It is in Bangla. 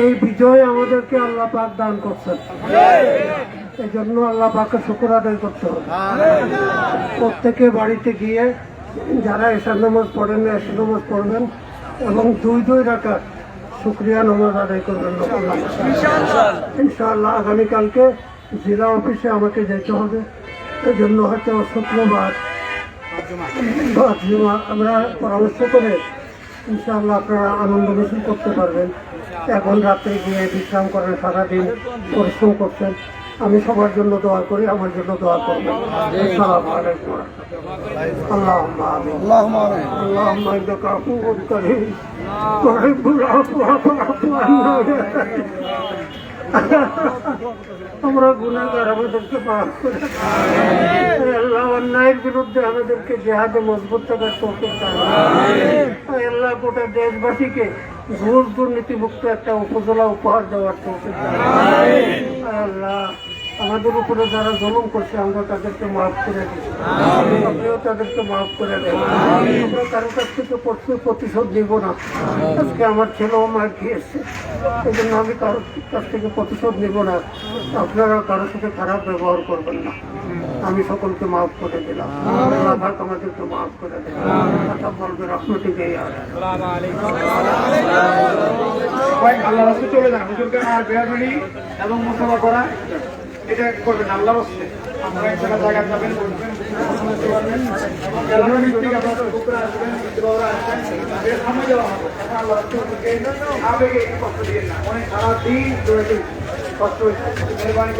এই বিজয় আমাদেরকে আল্লাহ পাক দান করছেন। এই জন্য আল্লাহ পাকে শুক্র আদায় করতে হবে। প্রত্যেকে বাড়িতে গিয়ে যারা এসার নামাজ পড়েন না এসার নামাজ পড়বেন এবং দুই দুই রাখা শুক্রিয়া নামাজ আদায় করবেন। ইনশাআল্লাহ। আগামীকালকে জেলা অফিসে আমাকে যেতে হবে। এই জন্য হয়তো শুক্রবার আমরা পরামর্শ করে ইনশাআল্লাহ আপনারা আনন্দ মিছিল করতে পারবেন এখন রাত্রে গিয়ে বিশ্রাম করেন সারাদিন পরিশ্রম করছেন আমি সবার জন্য দোয়া করি আমার জন্য দোয়া করবেন আসসালামু আলাইকুম اللهم آمين اللهم آمين اللهم انك عفو كريم تحب العفو فاعف عنا আমরা গুণাগার আমাদেরকে মাফ করে দাও। আল্লাহ অন্যায়ের বিরুদ্ধে আমাদেরকে জেহাদে মজবুত থাকার তৌফিক দান আল্লাহ গোটা দেশবাসীকে ঘুষ দুর্নীতি মুক্ত একটা উপজেলা উপহার দেওয়ার তৌফিক দান আল্লাহ আমাদের উপরে যারা জলম করছে আমরা তাদেরকে মাফ করে দিচ্ছি আপনিও তাদেরকে মাফ করে দেন। আমরা কারও কাছ থেকে প্রচুর প্রতিশোধ দিব না। আজকে আমার ছেলেও মার খেয়েছে এই জন্য আমি কারোর কাছ থেকে প্রতিশোধ নিব না। আপনারা কারোর সাথে খারাপ ব্যবহার করবেন না। আমি সকলকে মাফ করে দিলাম। আল্লাহ পাক আমাদেরকে মাফ করে আল্লাহ রাস্তায় চলে যান। হুজুরকে আর বেয়ারবাড়ি এবং মোসাফা করা এটা করবেন আল্লাহ রাস্তায় আপনারা এক জায়গায় জায়গা যাবেন আবেগে কষ্ট দিয়ে না। অনেক সারাদিন কষ্ট হয়েছে। মেহরবানি